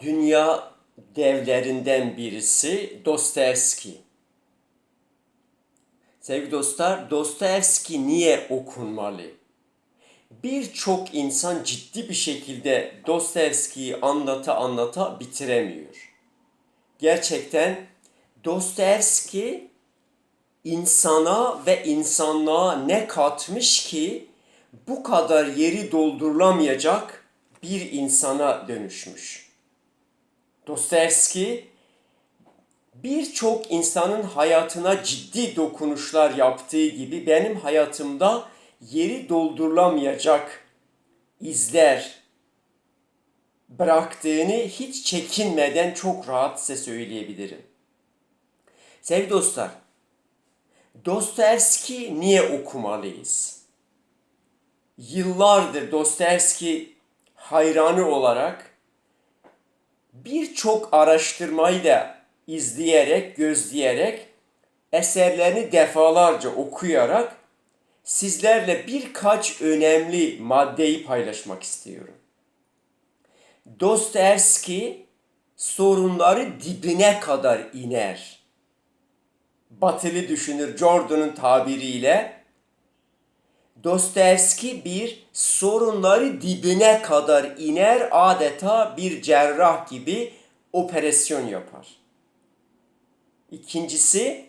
dünya devlerinden birisi Dostoyevski. Sevgili dostlar, Dostoyevski niye okunmalı? Birçok insan ciddi bir şekilde Dostoyevski'yi anlata anlata bitiremiyor. Gerçekten Dostoyevski insana ve insanlığa ne katmış ki bu kadar yeri doldurulamayacak bir insana dönüşmüş. Dostoyevski birçok insanın hayatına ciddi dokunuşlar yaptığı gibi benim hayatımda yeri doldurulamayacak izler bıraktığını hiç çekinmeden çok rahat size söyleyebilirim. Sevgili dostlar, Dostoyevski niye okumalıyız? Yıllardır Dostoyevski hayranı olarak birçok araştırmayı da izleyerek, gözleyerek, eserlerini defalarca okuyarak sizlerle birkaç önemli maddeyi paylaşmak istiyorum. Dostoyevski sorunları dibine kadar iner. Batılı düşünür Jordan'ın tabiriyle Dostoyevski bir sorunları dibine kadar iner adeta bir cerrah gibi operasyon yapar. İkincisi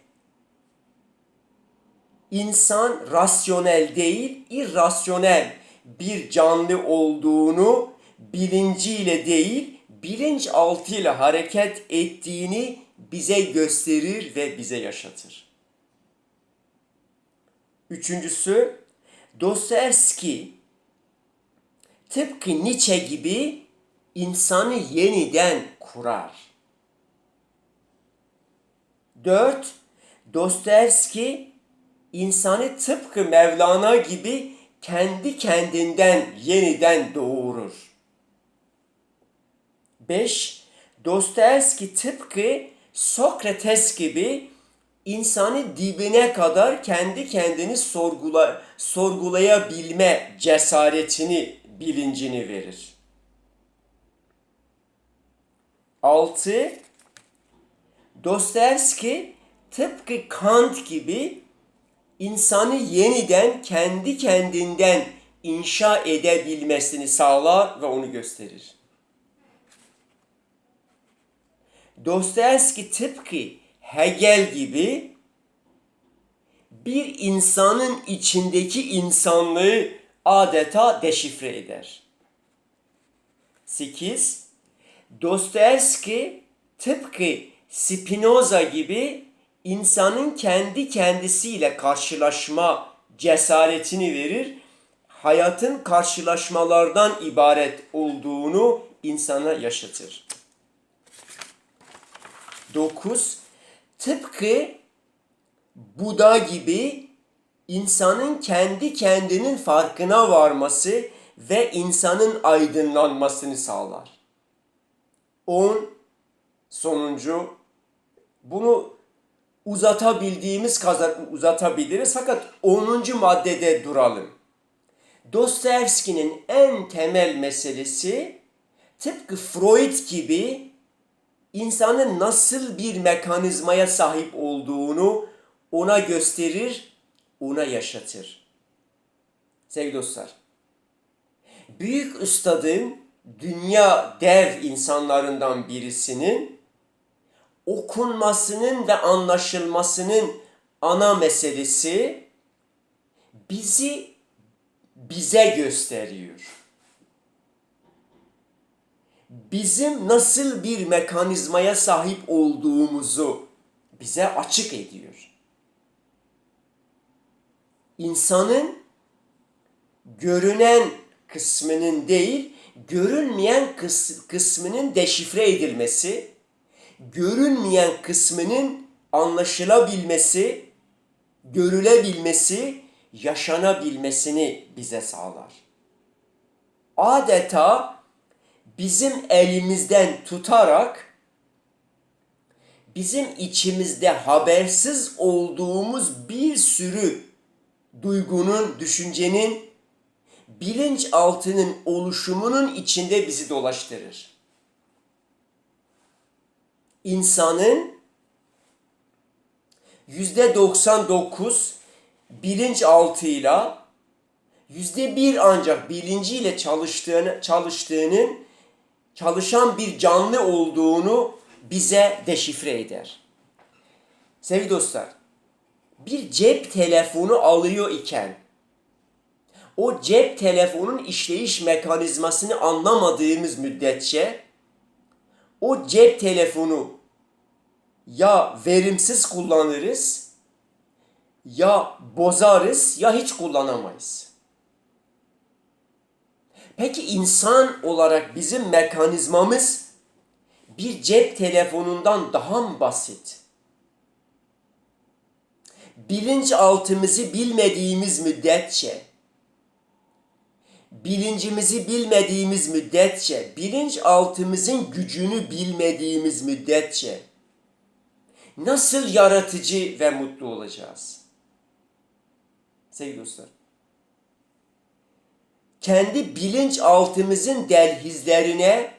insan rasyonel değil, irrasyonel bir canlı olduğunu bilinciyle değil, bilinçaltıyla hareket ettiğini bize gösterir ve bize yaşatır. Üçüncüsü, Dostoyevski tıpkı Nietzsche gibi insanı yeniden kurar. Dört, Dostoyevski insanı tıpkı Mevlana gibi kendi kendinden yeniden doğurur. 5. Dostoyevski tıpkı Sokrates gibi insanı dibine kadar kendi kendini sorgula, sorgulayabilme cesaretini, bilincini verir. 6. Dostoyevski tıpkı Kant gibi insanı yeniden kendi kendinden inşa edebilmesini sağlar ve onu gösterir. Dostoyevski tıpkı Hegel gibi bir insanın içindeki insanlığı adeta deşifre eder. 8. Dostoyevski tıpkı Spinoza gibi insanın kendi kendisiyle karşılaşma cesaretini verir. Hayatın karşılaşmalardan ibaret olduğunu insana yaşatır. 9. Tıpkı Buda gibi insanın kendi kendinin farkına varması ve insanın aydınlanmasını sağlar. 10. Sonuncu bunu uzatabildiğimiz kadar uzatabiliriz fakat 10. maddede duralım. Dostoyevski'nin en temel meselesi tıpkı Freud gibi insanın nasıl bir mekanizmaya sahip olduğunu ona gösterir, ona yaşatır. Sevgili dostlar, büyük üstadın dünya dev insanlarından birisinin okunmasının ve anlaşılmasının ana meselesi bizi bize gösteriyor. Bizim nasıl bir mekanizmaya sahip olduğumuzu bize açık ediyor. İnsanın görünen kısmının değil, görünmeyen kıs kısmının deşifre edilmesi, görünmeyen kısmının anlaşılabilmesi, görülebilmesi, yaşanabilmesini bize sağlar. Adeta bizim elimizden tutarak bizim içimizde habersiz olduğumuz bir sürü duygunun, düşüncenin, bilinçaltının oluşumunun içinde bizi dolaştırır. insanın yüzde 99 bilinçaltıyla yüzde bir ancak bilinciyle çalıştığını, çalıştığının çalışan bir canlı olduğunu bize deşifre eder. Sevgili dostlar, bir cep telefonu alıyor iken o cep telefonun işleyiş mekanizmasını anlamadığımız müddetçe o cep telefonu ya verimsiz kullanırız ya bozarız ya hiç kullanamayız. Peki insan olarak bizim mekanizmamız bir cep telefonundan daha mı basit? Bilinçaltımızı bilmediğimiz müddetçe, bilincimizi bilmediğimiz müddetçe, bilinçaltımızın gücünü bilmediğimiz müddetçe nasıl yaratıcı ve mutlu olacağız? Sevgili dostlar, kendi bilinçaltımızın delhizlerine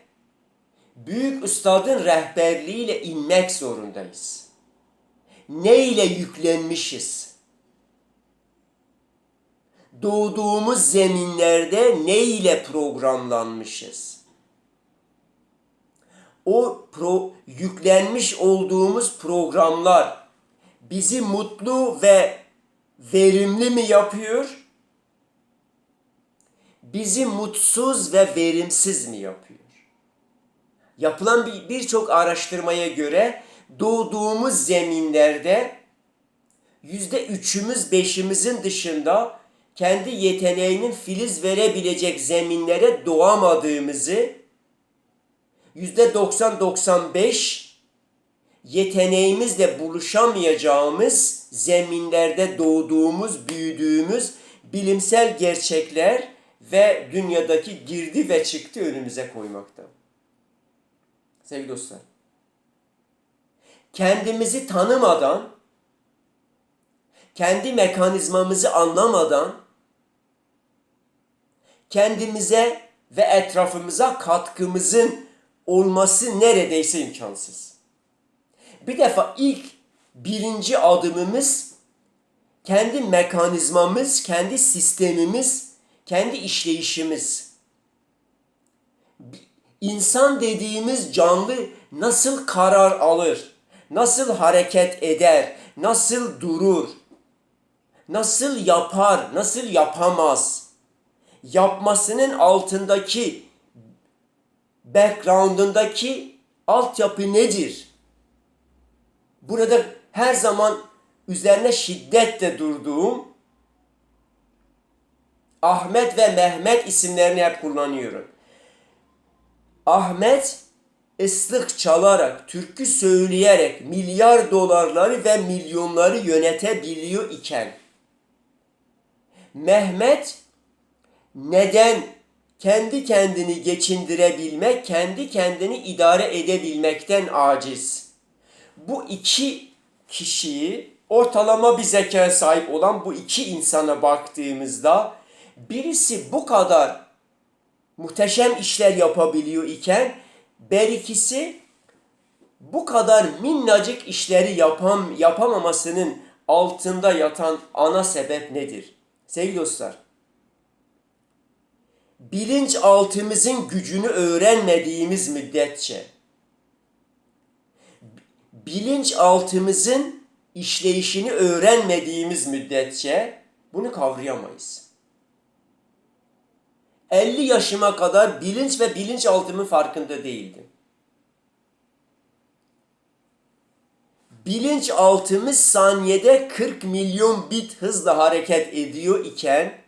büyük üstadın rehberliğiyle inmek zorundayız. Ne ile yüklenmişiz? Doğduğumuz zeminlerde ne ile programlanmışız? O pro, yüklenmiş olduğumuz programlar bizi mutlu ve verimli mi yapıyor? Bizi mutsuz ve verimsiz mi yapıyor? Yapılan birçok bir araştırmaya göre doğduğumuz zeminlerde yüzde üçümüz beşimizin dışında kendi yeteneğinin filiz verebilecek zeminlere doğamadığımızı yüzde 90-95 yeteneğimizle buluşamayacağımız zeminlerde doğduğumuz, büyüdüğümüz bilimsel gerçekler ve dünyadaki girdi ve çıktı önümüze koymakta. Sevgili dostlar, kendimizi tanımadan, kendi mekanizmamızı anlamadan, kendimize ve etrafımıza katkımızın olması neredeyse imkansız. Bir defa ilk birinci adımımız kendi mekanizmamız, kendi sistemimiz, kendi işleyişimiz. İnsan dediğimiz canlı nasıl karar alır, nasıl hareket eder, nasıl durur, nasıl yapar, nasıl yapamaz, yapmasının altındaki, background'undaki altyapı nedir? Burada her zaman üzerine şiddetle durduğum Ahmet ve Mehmet isimlerini hep kullanıyorum. Ahmet ıslık çalarak, türkü söyleyerek milyar dolarları ve milyonları yönetebiliyor iken Mehmet neden kendi kendini geçindirebilmek, kendi kendini idare edebilmekten aciz. Bu iki kişiyi ortalama bir zeka sahip olan bu iki insana baktığımızda birisi bu kadar muhteşem işler yapabiliyor iken berikisi bu kadar minnacık işleri yapam, yapamamasının altında yatan ana sebep nedir? Sevgili dostlar, bilinçaltımızın gücünü öğrenmediğimiz müddetçe, bilinçaltımızın işleyişini öğrenmediğimiz müddetçe bunu kavrayamayız. 50 yaşıma kadar bilinç ve bilinçaltımın farkında değildim. Bilinçaltımız saniyede 40 milyon bit hızla hareket ediyor iken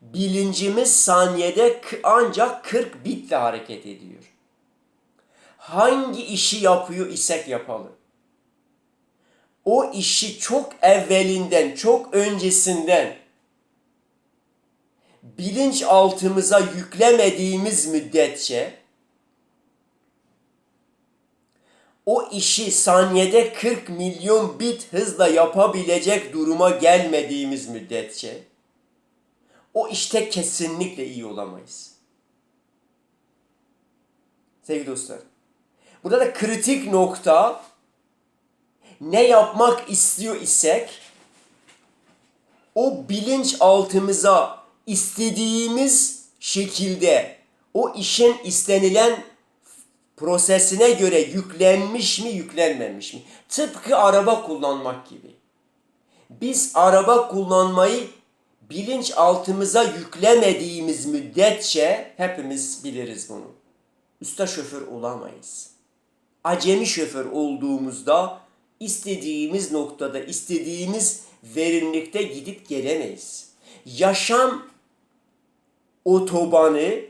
bilincimiz saniyede ancak 40 bitle hareket ediyor. Hangi işi yapıyor isek yapalım. O işi çok evvelinden, çok öncesinden bilinçaltımıza yüklemediğimiz müddetçe o işi saniyede 40 milyon bit hızla yapabilecek duruma gelmediğimiz müddetçe o işte kesinlikle iyi olamayız. Sevgili dostlar, Burada da kritik nokta ne yapmak istiyor isek o bilinç altımıza istediğimiz şekilde o işin istenilen prosesine göre yüklenmiş mi yüklenmemiş mi? Tıpkı araba kullanmak gibi. Biz araba kullanmayı bilinç altımıza yüklemediğimiz müddetçe hepimiz biliriz bunu. Usta şoför olamayız. Acemi şoför olduğumuzda istediğimiz noktada, istediğimiz verimlilikte gidip gelemeyiz. Yaşam otobanı,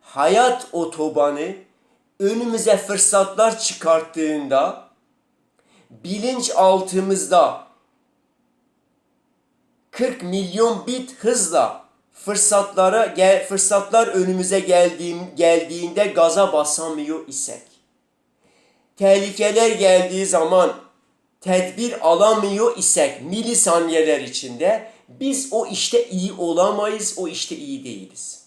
hayat otobanı önümüze fırsatlar çıkarttığında bilinç altımızda 40 milyon bit hızla fırsatlara gel, fırsatlar önümüze geldiğim, geldiğinde gaza basamıyor isek. Tehlikeler geldiği zaman tedbir alamıyor isek milisaniyeler içinde biz o işte iyi olamayız, o işte iyi değiliz.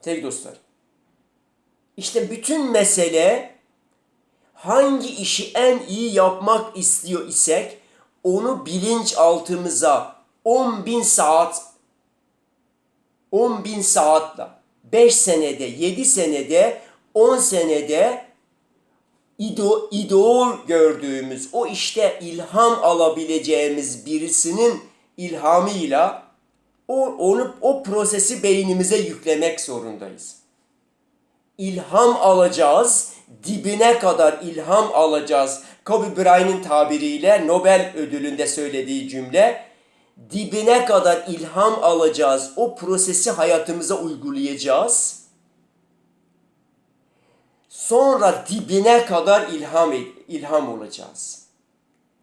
Sevgili dostlar, işte bütün mesele hangi işi en iyi yapmak istiyor isek onu bilinçaltımıza 10 bin saat 10 bin saatla 5 senede 7 senede 10 senede ido, idol gördüğümüz o işte ilham alabileceğimiz birisinin ilhamıyla o, onu, o prosesi beynimize yüklemek zorundayız. İlham alacağız, dibine kadar ilham alacağız. Kobe Bryant'in tabiriyle Nobel ödülünde söylediği cümle, dibine kadar ilham alacağız. O prosesi hayatımıza uygulayacağız. Sonra dibine kadar ilham ilham olacağız.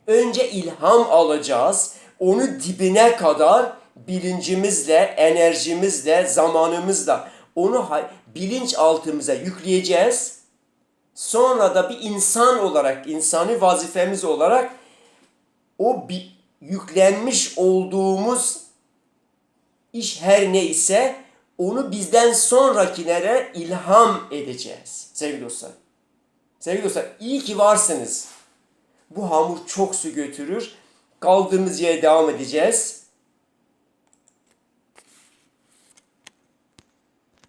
Önce ilham alacağız. Onu dibine kadar bilincimizle, enerjimizle, zamanımızla onu bilinç altımıza yükleyeceğiz. Sonra da bir insan olarak, insani vazifemiz olarak o bir yüklenmiş olduğumuz iş her neyse onu bizden sonrakilere ilham edeceğiz sevgili dostlar. Sevgili dostlar iyi ki varsınız. Bu hamur çok su götürür. Kaldığımız yere devam edeceğiz.